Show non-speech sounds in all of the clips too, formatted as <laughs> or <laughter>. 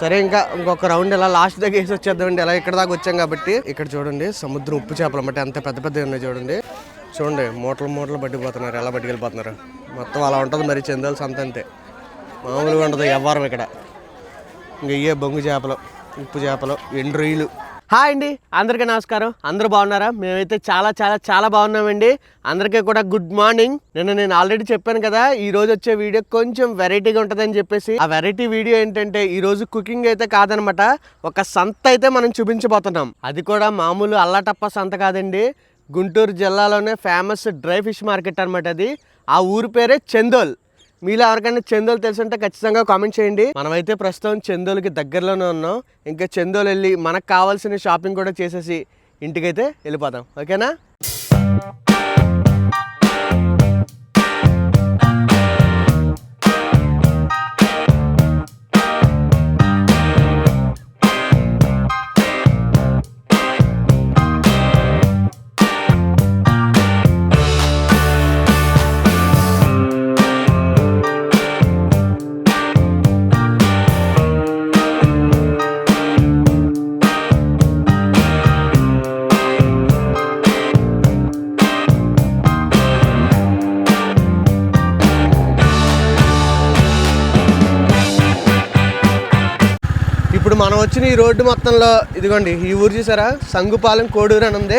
సరే ఇంకా ఇంకొక రౌండ్ ఇలా లాస్ట్ దగ్గర వేసి వచ్చేద్దామండి. ఇలా ఇక్కడ దాకా వచ్చాం కాబట్టి ఇక్కడ చూడండి సముద్రం ఉప్పు చేపలు అన్నమాట అంత పెద్ద పెద్ద ఉన్నాయి చూడండి. చూడండి మూటలు మూటలు పట్టుకుపోతున్నారు ఎలా పట్టుకెళ్ళిపోతున్నారు? మొత్తం అలా ఉంటుంది మరి చెందాల్సి అంత అంతే. మామూలుగా ఉండదు వ్యవహారం ఇక్కడ. ఇంకా ఇయ్యే బొంగు చేపలు ఉప్పు చేపలు ఎండు రొయ్యలు హాయ్ అండి అందరికీ నమస్కారం. అందరూ బాగున్నారా? మేమైతే చాలా చాలా చాలా బాగున్నామండి. అందరికీ కూడా గుడ్ మార్నింగ్. నిన్న నేను ఆల్రెడీ చెప్పాను కదా ఈ రోజు వచ్చే వీడియో కొంచెం వెరైటీగా ఉంటుందని చెప్పేసి. ఆ వెరైటీ వీడియో ఏంటంటే ఈ రోజు కుకింగ్ అయితే కాదనమాట ఒక సంత అయితే మనం చూపించబోతున్నాం. అది కూడా మామూలు అల్లాటప్ప సంత కాదండి. గుంటూరు జిల్లాలోనే ఫేమస్ డ్రై ఫిష్ మార్కెట్ అనమాట అది. ఆ ఊరి పేరే చందోల్. మీలో ఎవరికైనా చందోలు తెలుసుంటే ఖచ్చితంగా కామెంట్ చేయండి. మనమైతే ప్రస్తుతం చందోలకి దగ్గరలోనే ఉన్నాం. ఇంకా చందోలు వెళ్ళి మనకు కావాల్సిన షాపింగ్ కూడా చేసేసి ఇంటికైతే వెళ్ళిపోతాం. ఓకేనా? వచ్చిన ఈ రోడ్డు మొత్తంలో ఇదిగోండి ఈ ఊరు చూసారా? సంగుపాలెం కోడూరు అని ఉంది.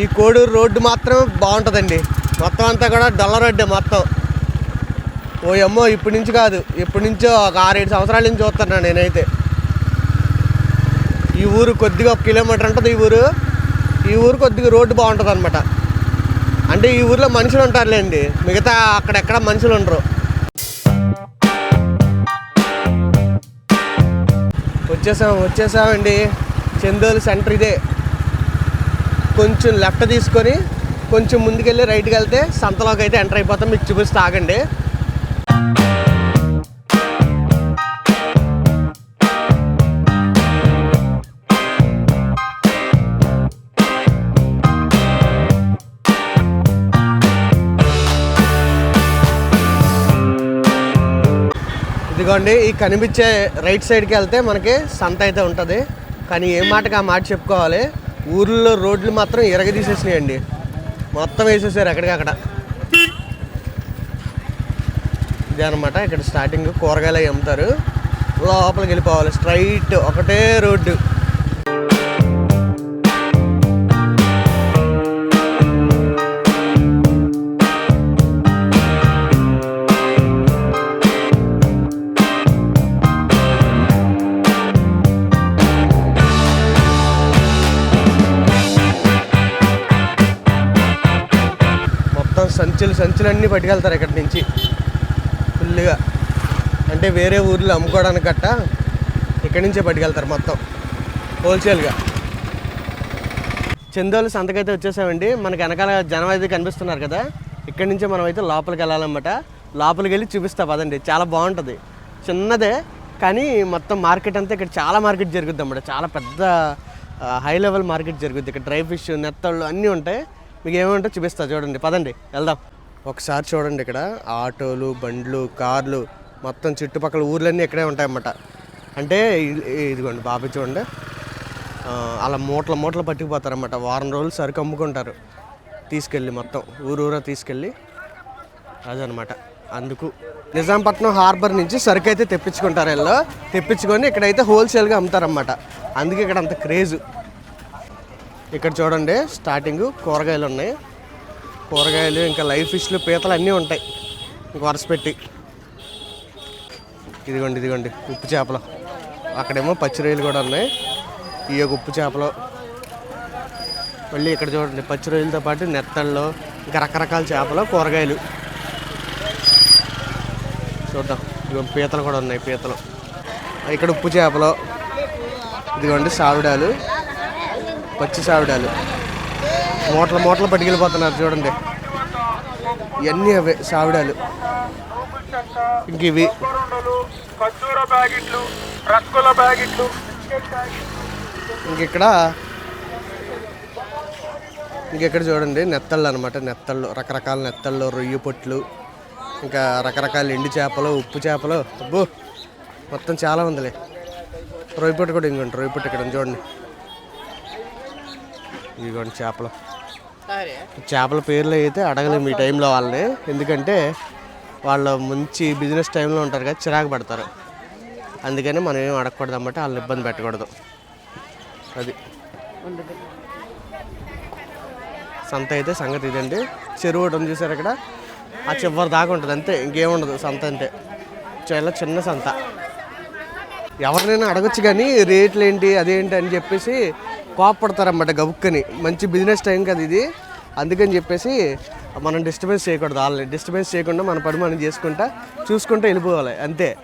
ఈ కోడూరు రోడ్డు మాత్రం బాగుంటుందండి. మొత్తం అంతా కూడా డొల్ల రోడ్డే మొత్తం. ఓ అమ్మో ఇప్పటి నుంచి కాదు. ఇప్పటి నుంచో ఒక ఆరేడు సంవత్సరాల నుంచి చూస్తున్నాను నేనైతే. ఈ ఊరు కొద్దిగా ఒక కిలోమీటర్ ఉంటుంది ఈ ఊరు. ఈ ఊరు కొద్దిగా రోడ్డు బాగుంటుంది అనమాట అంటే ఈ ఊర్లో మనుషులు ఉంటారులేండి. మిగతా అక్కడెక్కడ మనుషులు ఉండరు. వచ్చేసాం వచ్చేసామండి. చందోలు సెంటర్ ఇదే. కొంచెం లెఫ్ట్ తీసుకొని కొంచెం ముందుకెళ్ళి రైట్కి వెళ్తే సంతలోకి అయితే ఎంటర్ అయిపోతాం. మీకు చూపిస్తే ఆగండి. ఇదిగోండి ఈ కనిపించే రైట్ సైడ్కి వెళ్తే మనకి సంత అయితే ఉంటుంది. కానీ ఏ మాటకి ఆ మాట చెప్పుకోవాలి? ఊర్లో రోడ్లు మాత్రం ఇరగదీసేసినాయండి. మొత్తం వేసేసారు ఎక్కడికక్కడ ఇదే అనమాట ఇక్కడ స్టార్టింగ్ కూరగాయలు అమ్ముతారు. లోపలికి వెళ్ళిపోవాలి స్ట్రైట్ ఒకటే రోడ్డు. సంచులు సంచులన్నీ పట్టుకెళ్తారు ఇక్కడ నుంచి. ఫుల్గా అంటే వేరే ఊర్లో అమ్ముకోవడానికి గట్ట ఇక్కడి నుంచే పట్టుకెళ్తారు మొత్తం. హోల్సేల్గా. చందోలు సంతకైతే వచ్చేసామండి. మనకి వెనకాల జనం అయితే కనిపిస్తున్నారు కదా. ఇక్కడి నుంచే మనం అయితే లోపలికి వెళ్ళాలన్నమాట. లోపలికి వెళ్ళి చూపిస్తా పదండి. చాలా బాగుంటుంది. చిన్నదే కానీ మొత్తం మార్కెట్ అంతా ఇక్కడ చాలా మార్కెట్ జరుగుద్ది అన్నమాట. చాలా పెద్ద హై లెవెల్ మార్కెట్ జరుగుద్ది. ఇక్కడ డ్రై ఫిష్ నెత్తళ్ళు అన్నీ ఉంటాయి. మీకు ఏమంటే చూపిస్తా చూడండి. పదండి వెళ్దాం. ఒకసారి చూడండి ఇక్కడ. ఆటోలు బండ్లు కార్లు మొత్తం చుట్టుపక్కల ఊర్లన్నీ ఇక్కడే ఉంటాయన్నమాట. అంటే ఇదిగోండి బాబు చూడండి. అలా మూటలు మూటలు పట్టుకుపోతారన్నమాట. వారం రోజులు సరుకు అమ్ముకుంటారు. తీసుకెళ్ళి మొత్తం ఊరూరా తీసుకెళ్ళి అదనమాట అందుకు నిజాంపట్నం హార్బర్ నుంచి సరుకు అయితే తెప్పించుకుంటారు వీళ్ళు. తెప్పించుకొని ఇక్కడైతే హోల్సేల్గా అమ్ముతారన్నమాట. అందుకే ఇక్కడ అంత క్రేజు. ఇక్కడ చూడండి స్టార్టింగ్ కూరగాయలు ఉన్నాయి. కూరగాయలు ఇంకా లైవ్ ఫిష్లు పీతలు అన్నీ ఉంటాయి. ఇంక పెట్టి. ఇదిగోండి ఇదిగోండి ఉప్పు చేపలు. అక్కడేమో పచ్చి రొయ్యలు కూడా ఉన్నాయి. ఈ యొక్క ఉప్పు చేపలు. మళ్ళీ ఇక్కడ చూడండి పచ్చి రొయ్యలతో పాటు నెత్తళ్ళు ఇంకా రకరకాల చేపలు కూరగాయలు. చూద్దాం ఇదిగో పీతలు కూడా ఉన్నాయి పీతలు. ఇక్కడ ఉప్పు చేపలు. ఇదిగోండి సావిడాలు. పచ్చి సావిడాలు. మూటలు మూటలు పట్టుకెళ్ళిపోతున్నారు చూడండి. ఇవన్నీ అవే సావిడాలు. ఇంక ఇవి. ఇంకెక్కడ ఖర్జూర ఇక్కడ చూడండి నెత్తళ్ళు అనమాట నెత్తళ్ళు రకరకాల నెత్తళ్ళు రొయ్య పొట్లు ఇంకా రకరకాల ఎండు చేపలు ఉప్పు చేపలు. అబ్బో! మొత్తం చాలా ఉందిలే. రొయ్యపట్టు కూడా ఇంకోండి రొయ్యపట్టు ఇక్కడ చూడండి. ఇదిగోండి చేపలు. చేపల పేర్లు అయితే అడగలేము ఈ టైంలో వాళ్ళని. ఎందుకంటే వాళ్ళు మంచి బిజినెస్ టైంలో ఉంటారు కదా చిరాకు పడతారు. అందుకని మనం ఏం అడగకూడదు అన్నమాట వాళ్ళని ఇబ్బంది పెట్టకూడదు. అది. సంత అయితే సంగతి ఇదండి. చెరువు ఒకటి ఉంది చూసారు అక్కడ? ఆ చివరి దాకా ఉంటుంది అంతే ఇంకేముండదు సంత అంటే. చాలా చిన్న సంత. ఎవరినైనా అడగచ్చు కానీ రేట్లు ఏంటి అదేంటి అని చెప్పేసి కోపడతారన్నమాట గబుక్కని. మంచి బిజినెస్ టైం కదా ఇది. అందుకని చెప్పేసి మనం డిస్టర్బెన్స్ చేయకూడదు వాళ్ళని డిస్టర్బెన్స్ చేయకుండా మన పని మనం చేసుకుంటా చూసుకుంటూ వెళ్ళిపోవాలి. అంతే.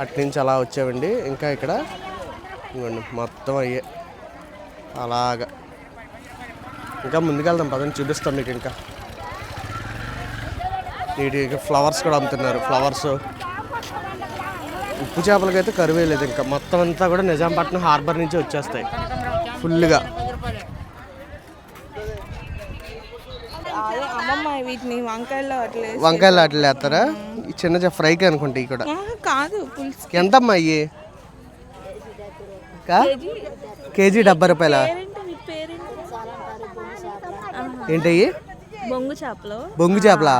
అటు నుంచి అలా వచ్చామండి. ఇంకా ఇక్కడ మొత్తం అయ్యే. అలాగా. ఇంకా ముందుకెళ్దాం పదని చూపిస్తాం మీకు ఇంకా. వీటి ఫ్లవర్స్ కూడా అమ్ముతున్నారు. ఫ్లవర్స్ ఉప్పు చేపలకైతే కరువే లేదు. ఇంకా మొత్తం అంతా కూడా నిజాంపట్నం హార్బర్ నుంచి వచ్చేస్తాయి. ఫుల్గా వీటిని వంకాయలు అట్లా వేస్తారా? చిన్న చిన్న ఫ్రైకి అనుకుంటా ఇవి కూడా. ఆహా, కాదు పులుసు ఎంతమ్మా కా? కేజీ డెబ్బై రూపాయల? ఏంటయ్యి బొంగు చేపలు. బొంగు చేపలా?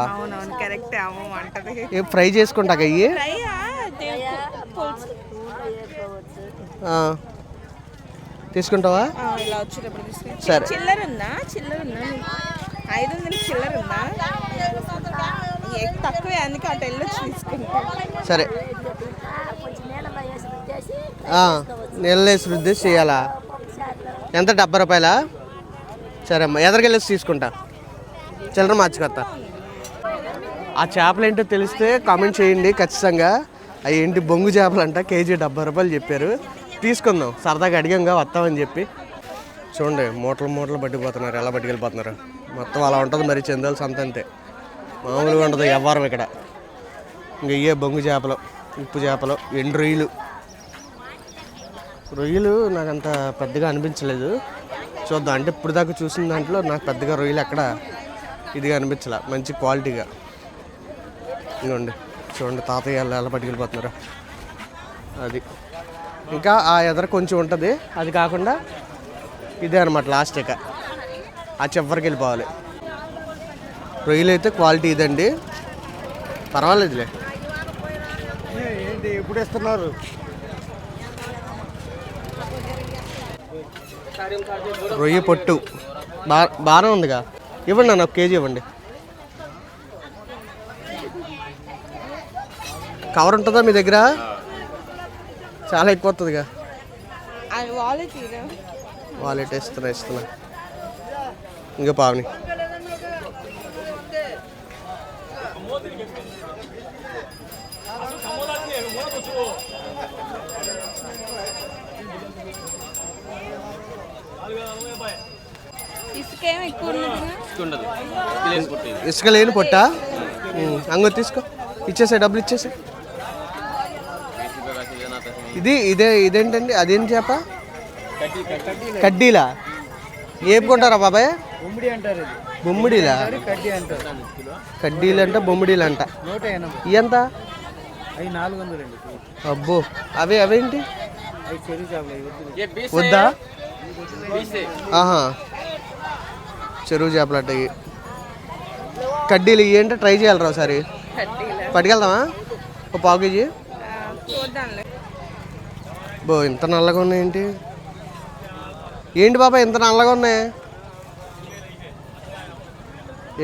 ఫ్రై చేసుకుంటాక అయ్యి ఫ్రైయా అదే పులుసు ఆ. తీసుకుంటావా? ఇలా వచ్చేటప్పుడు సరే. చిల్లర ఉందా? చిల్లర ఉందా? ఐదు చిల్లర ఉందా? తక్కువే అందుకే అటు వెళ్ళొచ్చి తీసుకుంటా. సరే. రుద్దేసి చేయాలా? ఎంత? డెబ్బై రూపాయలా? సరే అమ్మా ఎదరికెళ్ళేసి తీసుకుంటా. చిల్లర మార్చుకొస్తా ఆ చేపలు ఏంటో తెలిస్తే కామెంట్ చేయండి ఖచ్చితంగా. అవి ఏంటి బొంగు చేపలు అంట కేజీ డెబ్బై రూపాయలు చెప్పారు. తీసుకుందాం సరదాగా అడిగాంగా వస్తామని చెప్పి. చూడండి మూటలు మూటలు పట్టుకుపోతున్నారు ఎలా పట్టుకెళ్ళిపోతున్నారు. మొత్తం అలా ఉంటుంది మరి చందాలు సంత అంతే. మామూలుగా ఉండదు వ్యవహారం ఇక్కడ. ఇంక ఇయ్యే బొంగు చేపలు ఉప్పు చేపలు ఎండు రొయ్యలు. రొయ్యలు నాకు అంత పెద్దగా అనిపించలేదు. చూద్దాం అంటే ఇప్పుడు దాకా చూసిన దాంట్లో నాకు పెద్దగా రొయ్యలు ఎక్కడ ఇదిగా అనిపించలే మంచి క్వాలిటీగా. ఇదిగోండి. చూడండి తాతయ్య ఎలా పట్టుకెళ్ళిపోతున్నారు. అది. ఇంకా ఆ ఎదర కొంచెం ఉంటుంది. అది కాకుండా ఇదే అనమాట లాస్ట్ ఇక. ఆ చివరికి వెళ్ళిపోవాలి. రొయ్యలు అయితే క్వాలిటీ ఇదండి. పర్వాలేదులే. ఏంటి ఎప్పుడు ఇస్తున్నారు రొయ్య పొట్టు. బా బాగానే ఉందిగా. ఇవ్వండి అన్న ఒక కేజీ ఇవ్వండి. కవర్ ఉంటుందా మీ దగ్గర? చాలా ఎక్కువ వస్తుందిగా. వాలెట్ ఇస్తున్నా ఇస్తున్నా. ఇంకా పావని. ఇసుక లేని పొట్ట? అంగో తీసుకో. ఇచ్చేసే డబ్బులు ఇచ్చేసే ఇది ఇదే ఇదేంటండి? అదేం చేప? కడ్డీలా? ఏపుకుంటారా బాబాయ్? అంటారు ఇది బొమ్మిడిలా? కడ్డీలు అంట బొమ్మిడీలు అంట ఎంత? అబ్బో అవి అవేంటి? వద్దు. ఆహా. చెరువు చేపలు అట్ట ఇవి. కడ్డీలు ఇవి ఏంటో? ట్రై చేయాలరా ఒకసారి. పట్టుకెళ్దామా? ఒక పావు కేజీ? బో ఇంత నల్లగా ఉన్నాయి ఏంటి? ఏంటి బాబా ఇంత నల్లగా ఉన్నాయి?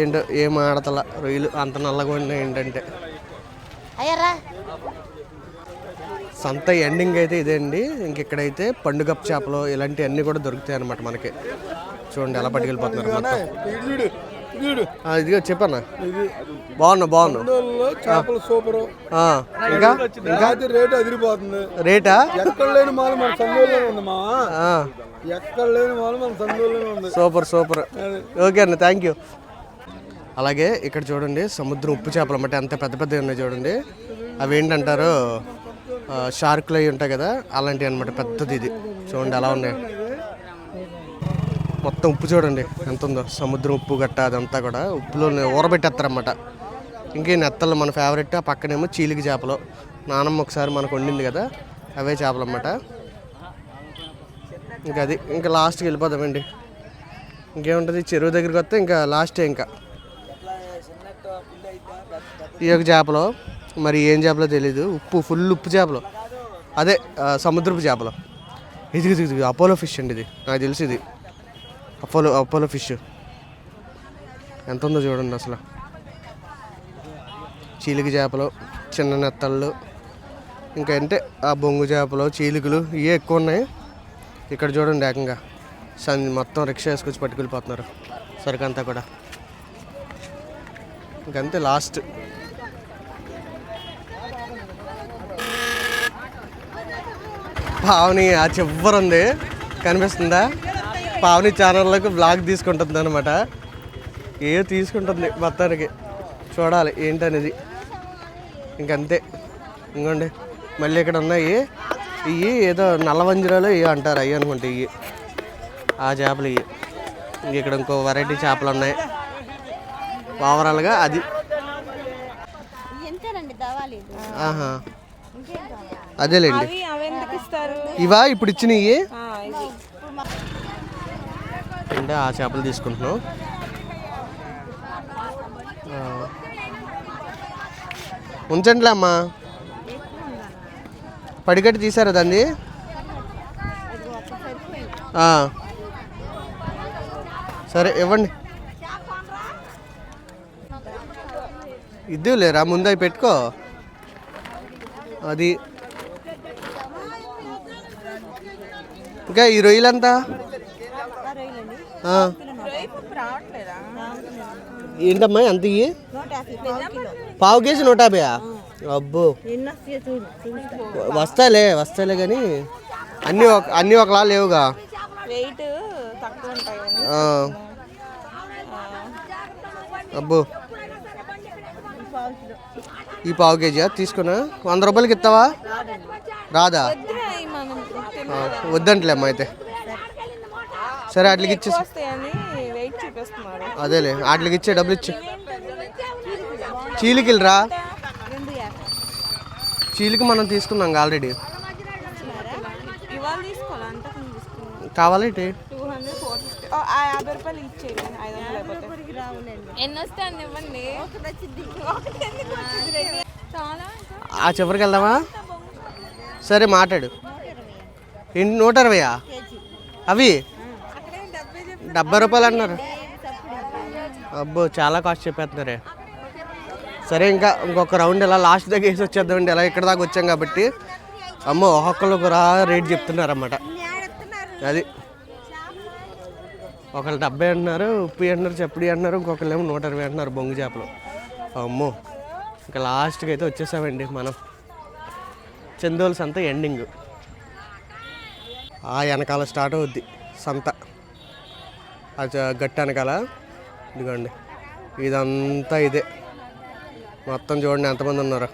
ఏంటో ఏం ఆడతల? రొయ్యలు అంత నల్లగా ఉన్నాయి ఏంటంటే? సంత ఎండింగ్ అయితే ఇదే అండి. ఇంక ఇక్కడైతే పండుగ చేపలు ఇలాంటివన్నీ కూడా దొరుకుతాయి అన్నమాట మనకి. చూడండి ఎలా పట్టుకెళ్ళిపోతున్నారు మొత్తం. ఇదిగో చెప్పన్నా. బాగున్నా బాగున్నా. చేపలు సూపర్. ఇంకా? ఇంకా? రేటు అదిరిపోతుంది. రేటా? ఎక్కడ లేని మాల మన సందులోనే ఉంది మా. ఎక్కడ లేని మాల మన సందులోనే ఉంది. Super super. ఓకే అన్న థ్యాంక్ యూ అలాగే ఇక్కడ చూడండి సముద్రం ఉప్పు చేపలు అన్నమాట ఎంత పెద్ద పెద్దవి ఉన్నాయి చూడండి. అవి ఏంటంటారు? షార్కులు అవి ఉంటాయి కదా అలాంటివి అనమాట పెద్దది ఇది. చూడండి ఎలా ఉన్నాయి? మొత్తం ఉప్పు చూడండి. ఎంత ఉందో సముద్రం ఉప్పు గట్ట అదంతా కూడా ఉప్పులో ఊరబెట్టేస్తారన్నమాట. ఇంకే నెత్తలు మన ఫేవరెట్ ఆ పక్కనేమో చీలిక చేపలు. నానమ్మ ఒకసారి మనకు వండింది కదా అవే చేపలు అన్నమాట ఇంకా అది ఇంకా లాస్ట్కి వెళ్ళిపోదామండి. ఇంకేముంటుంది? చెరువు దగ్గరికి వస్తే ఇంకా లాస్టే ఇంకా. ఈ యొక్క చేపలు మరి ఏం చేపలో తెలీదు. ఉప్పు ఫుల్ ఉప్పు చేపలు. అదే సముద్రపు చేపలు. ఇది ఇది అపోలో ఫిష్ అండి ఇది. నాకు తెలిసి ఇది. Apollo Apollo fish. ఎంత ఉందో చూడండి అసలు. చీలిక చేపలు చిన్న నెత్తళ్ళు. ఇంకా అంటే ఆ బొంగు చేపలు చీలికలు ఇవే ఎక్కువ ఉన్నాయి. ఇక్కడ చూడండి ఏకంగా. సన్ మొత్తం రిక్షా వేసుకొచ్చి పట్టుకెళ్ళిపోతున్నారు. సరికంతా కూడా. ఇంకంతే లాస్ట్. పావని ఆ చివరుంది. కనిపిస్తుందా? పావని ఛానల్లోకి బ్లాగ్ తీసుకుంటుంది అనమాట ఏ తీసుకుంటుంది మొత్తానికి. చూడాలి ఏంటనేది. ఇంకంతే. ఇంకోండి. మళ్ళీ ఇక్కడ ఉన్నాయి. ఇవి ఏదో నల్లవంజరాలు ఇవి అంటారు అవి అనుకుంటే ఇవి. ఆ చేపలు ఇవి. ఇంక ఇక్కడ ఇంకో వెరైటీ చేపలు ఉన్నాయి. ఓవరాల్గా అది. ఆహా. అదేలేండి. ఇవా? ఇప్పుడు ఇచ్చినవి? ఆ, ఆ చేపలు తీసుకుంటున్నాం. ఉంచండిలే అమ్మా. పడిగట్టి తీసారా దాన్ని? సరే ఇవ్వండి. ఇద్దు లేరా ముందు అవి పెట్టుకో. అది. ఇంకా ఈ రొయ్యలంతా? ఏంటమ్మా ఎంత ఇయ్యి? పావు కేజీ నూట యాభై అబ్బో. వస్తాలే వస్తాలే కానీ అన్నీ ఒక అన్నీ ఒకలా లేవుగా. అబ్బో. ఈ పావు కేజీ తీసుకున్నా. వంద రూపాయలకి ఇస్తావా? రాదా? వద్దురా, ఇవి మనం తిన- ఆ, వద్దంటలే అమ్మా అయితే. సరే వాటికి చూపిస్తున్నారు. అదేలే వాటికి ఇచ్చే డబ్బులు ఇచ్చే. చీలికిలు రా చీలికి మనం తీసుకున్నాం ఆల్రెడీ. కావాలంటే ఆ చివరికి వెళ్దామా? సరే మాట్లాడు. నూట ఇరవయా అవి? డెబ్బై రూపాయలు అన్నారు. అబ్బో చాలా కాస్ట్ చెప్పేస్తున్నారే. సరే ఇంకా ఇంకొక రౌండ్ ఇలా లాస్ట్ దగ్గర వేసి వచ్చేద్దామండి. ఇలా ఇక్కడ దాకా వచ్చాం కాబట్టి. అమ్మో ఒక్కొక్కరు కూడా రేట్ చెప్తున్నారన్నమాట. అది. ఒకళ్ళు డెబ్బై అంటున్నారు ఉప్పు అంటున్నారు చప్పడి అంటున్నారు ఇంకొకళ్ళు ఏమో నూట ఇరవై అంటున్నారు బొంగు చేపలు. అమ్మో ఇంకా లాస్ట్కి అయితే వచ్చేసామండి మనం. చందోలు సంత ఎండింగ్ ఆ వెనకాల స్టార్ట్ అవుద్ది. సంత. గట్టి వెనకాల. ఇదిగోండి. ఇదంతా ఇదే. మొత్తం చూడండి ఎంతమంది ఉన్నారు.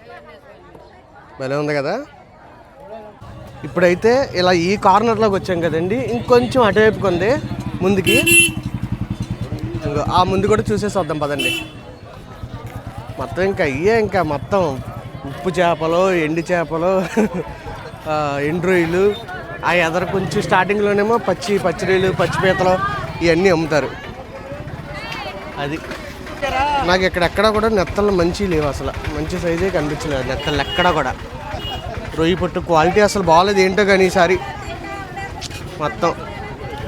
భలే ఉంది కదా? ఇప్పుడైతే ఇలా ఈ కార్నర్లోకి వచ్చాం కదండి. ఇంకొంచెం అటువైపుకి ఉంది. ముందుకి. ఆ ముందు కూడా చూసేసి వద్దాం పదండి. మొత్తం ఇంకా అయ్యే ఇంకా మొత్తం. ఉప్పు చేపలు ఎండి చేపలు <laughs> ఎండ్రోయిలు ఆ ఎదర కొంచెం స్టార్టింగ్లోనేమో పచ్చి పచ్చి రొయ్యలు పచ్చి పీతలు ఇవన్నీ అమ్ముతారు. అది. నాకు ఇక్కడ ఎక్కడ కూడా నెత్తలు మంచి లేవు అసలు. మంచి సైజే కనిపించలేదు నెత్తలు ఎక్కడ కూడా. రొయ్యి పొట్టు క్వాలిటీ అసలు బాగాలేదు ఏంటో కానీ ఈసారి. మొత్తం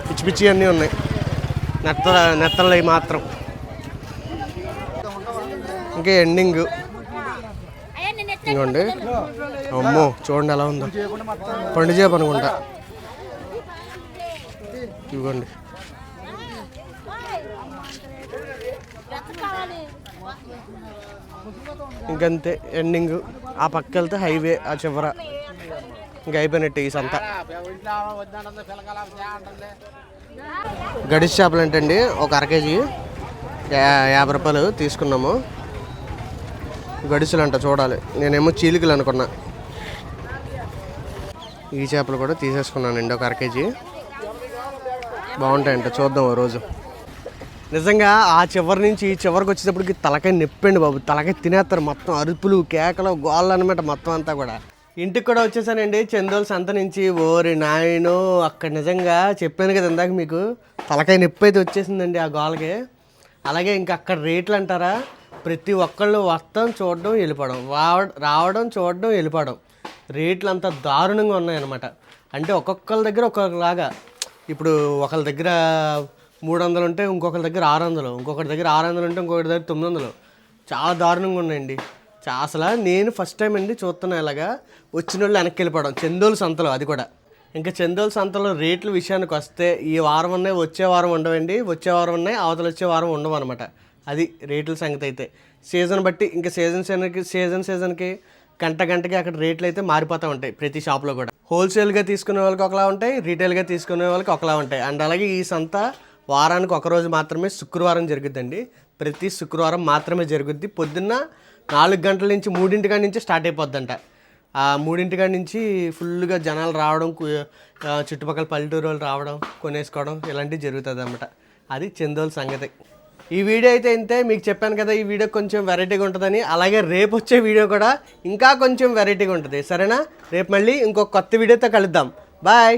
పిచ్చి పిచ్చి అన్నీ ఉన్నాయి. నెత్తల నెత్తలు అవి మాత్రం. ఇంకా ఎండింగ్ ఇంకోండి అమ్మో చూడండి ఎలా ఉందో. పండు చేప అనుకుంటా. ఇవ్వండి ఇంకంతే ఎండింగ్ ఆ పక్క వెళ్తే హైవే ఆ చివర. ఇంకా అయిపోయినట్టు ఈ సంత. గడిచి చేపలు ఏంటండి? ఒక అర కేజీ యా- యాభై రూపాయలు తీసుకున్నాము. గడిసెలు అంట చూడాలి. నేనేమో చీలికలు అనుకున్నా. ఈ చేపలు కూడా తీసేసుకున్నానండి ఒక అర కేజీ. బాగుంటాయంట చూద్దాం ఓ రోజు. నిజంగా ఆ చివరి నుంచి ఈ చివరికి వచ్చేటప్పటికి తలకాయ నొప్పండి బాబు. తలకాయ తినేస్తారు మొత్తం అరుపులు కేకలు గోళ్ళు అనమాట మొత్తం అంతా కూడా. ఇంటికి కూడా వచ్చేసానండి చందోల్ సంత నుంచి. ఓరి నాయనో అక్కడ నిజంగా చెప్పాను కదా ఇందాక మీకు. తలకాయ నొప్పి అయితే వచ్చేసిందండి ఆ గోలకి అలాగే ఇంకా అక్కడ రేట్లు అంటారా? ప్రతి ఒక్కళ్ళు వస్తాం చూడడం వెళ్ళిపోవడం. రావడం రావడం చూడడం వెళ్ళిపోవడం. రేట్లు అంతా దారుణంగా ఉన్నాయన్నమాట. అంటే ఒక్కొక్కరి దగ్గర ఒక్కొక్కలాగా. ఇప్పుడు ఒకరి దగ్గర మూడు వందలు ఉంటే ఇంకొకరి దగ్గర ఆరు వందలు ఇంకొకరి దగ్గర ఆరు వందలు ఉంటే ఇంకొకరి దగ్గర తొమ్మిది వందలు చాలా దారుణంగా ఉన్నాయండి. చా అసలు నేను ఫస్ట్ టైం అండి చూస్తున్నా ఇలాగా వచ్చిన వాళ్ళు వెనక్కి వెళ్ళిపోవడం చందోలు సంతలో అది కూడా. ఇంకా చందోలు సంతలో రేట్ల విషయానికి వస్తే ఈ వారం ఉన్నాయి వచ్చే వారం ఉండవండి. వచ్చే వారం ఉన్నాయి అవతల వచ్చే వారం ఉండవు అనమాట అది రేట్ల సంగతి అయితే. సీజన్ బట్టి ఇంకా సీజన్ సీజన్కి సీజన్ సీజన్కి గంట గంటకి అక్కడ రేట్లు అయితే మారిపోతూ ఉంటాయి ప్రతి షాప్లో కూడా. హోల్సేల్గా తీసుకునే వాళ్ళకి ఒకలా ఉంటాయి రీటైల్గా తీసుకునే వాళ్ళకి ఒకలా ఉంటాయి. అండ్ అలాగే ఈ సంత వారానికి ఒకరోజు మాత్రమే శుక్రవారం జరుగుద్దండి. ప్రతి శుక్రవారం మాత్రమే జరుగుద్ది. పొద్దున్న నాలుగు గంటల నుంచి మూడింటి కాడి నుంచి స్టార్ట్ అయిపోద్దంట. ఆ మూడింటి కాడి నుంచి ఫుల్గా జనాలు రావడం చుట్టుపక్కల పల్లెటూరు వాళ్ళు రావడం కొనేసుకోవడం ఇలాంటివి జరుగుతుంది అనమాట అది చందోల్ సంగతి. ఈ వీడియో అయితే ఇంతే. మీకు చెప్పాను కదా ఈ వీడియో కొంచెం వెరైటీగా ఉంటుందని. అలాగే రేపు వచ్చే వీడియో కూడా ఇంకా కొంచెం వెరైటీగా ఉంటుంది. సరేనా? రేపు మళ్ళీ ఇంకో కొత్త వీడియోతో కలుద్దాం. బాయ్!